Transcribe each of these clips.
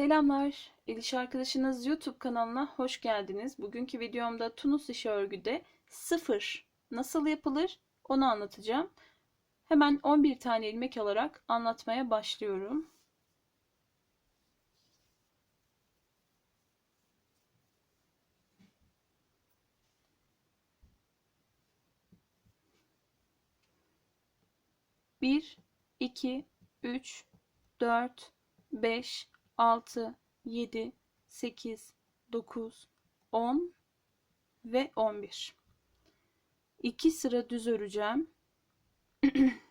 Selamlar, Eliş Arkadaşınız YouTube kanalına hoş geldiniz. Bugünkü videomda Tunus işi örgüde sıfır nasıl yapılır onu anlatacağım. Hemen 11 tane ilmek alarak anlatmaya başlıyorum. Bir, iki, üç, dört, beş, 6, 7, 8, 9, 10 ve 11. 2 sıra düz öreceğim.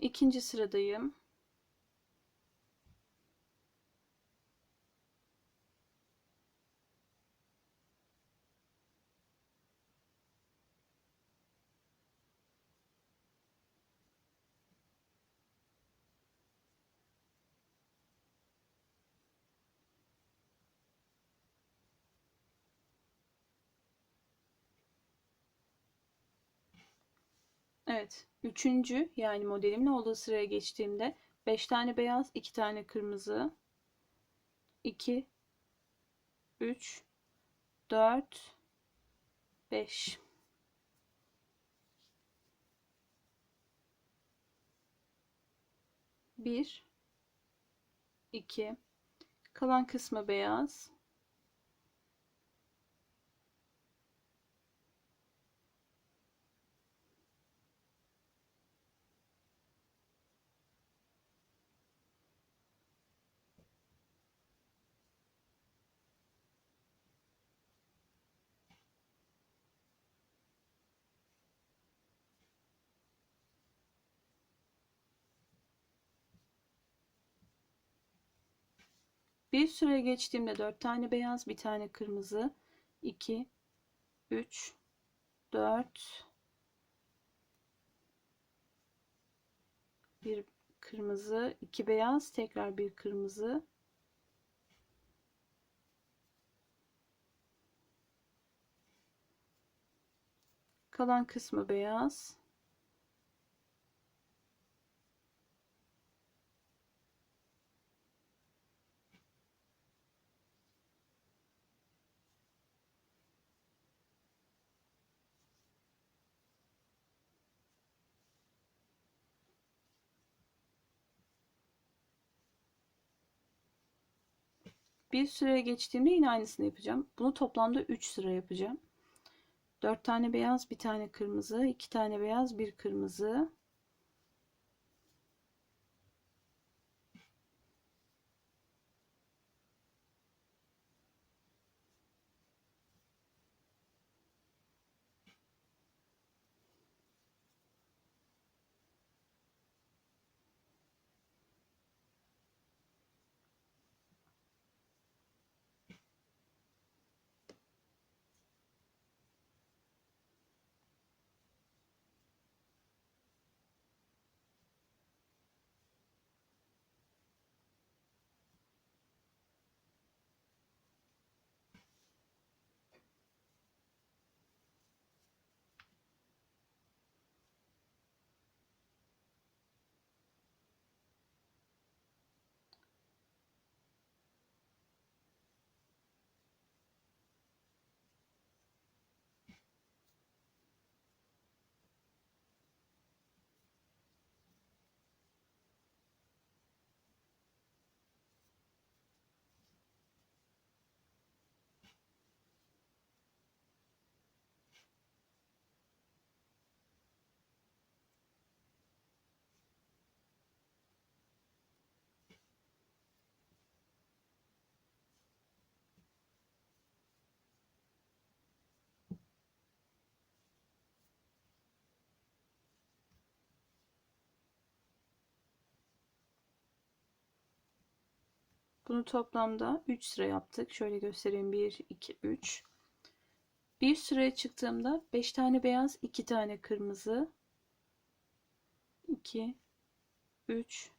İkinci sıradayım. Evet. Üçüncü yani modelimin olduğu sıraya geçtiğimde 5 tane beyaz, 2 tane kırmızı, 2, 3, 4, 5. Bir, iki, kalan kısmı beyaz, Bir süre geçtiğimde 4 tane beyaz, bir tane kırmızı, 2, 3, 4, bir kırmızı, iki beyaz, tekrar bir kırmızı, kalan kısmı beyaz. Bir süre geçtiğimde yine aynısını yapacağım. Bunu toplamda 3 sıra yapacağım. 4 tane beyaz, bir tane kırmızı, 2 tane beyaz, bir kırmızı. Bunu toplamda 3 sıra yaptık. Şöyle göstereyim. 1, 2, 3. Bir sıraya çıktığımda 5 tane beyaz, 2 tane kırmızı. 2, 3,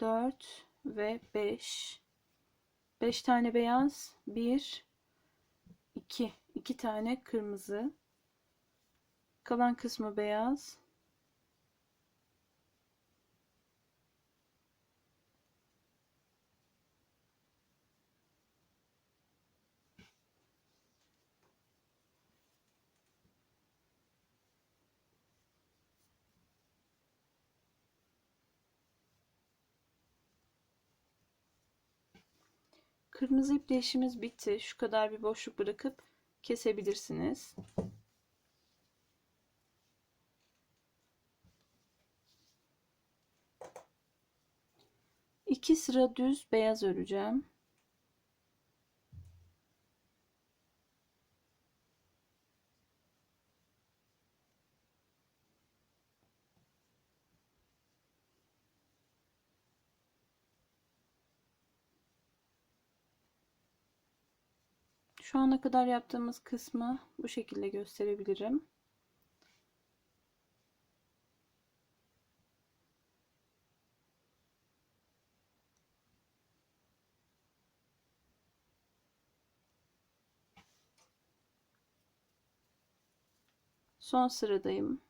4 ve 5. 5 tane beyaz, 1, 2. 2 tane kırmızı. Kalan kısmı beyaz. Kırmızı iple işimiz bitti. Şu kadar bir boşluk bırakıp kesebilirsiniz. İki sıra düz beyaz öreceğim. Şu ana kadar yaptığımız kısmı bu şekilde gösterebilirim. Son sıradayım.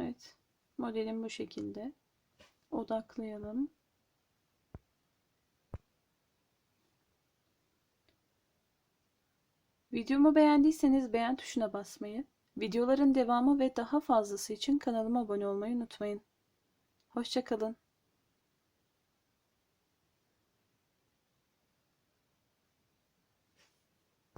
Evet. Modelim bu şekilde. Odaklayalım. Videomu beğendiyseniz beğen tuşuna basmayı, videoların devamı ve daha fazlası için kanalıma abone olmayı unutmayın. Hoşçakalın.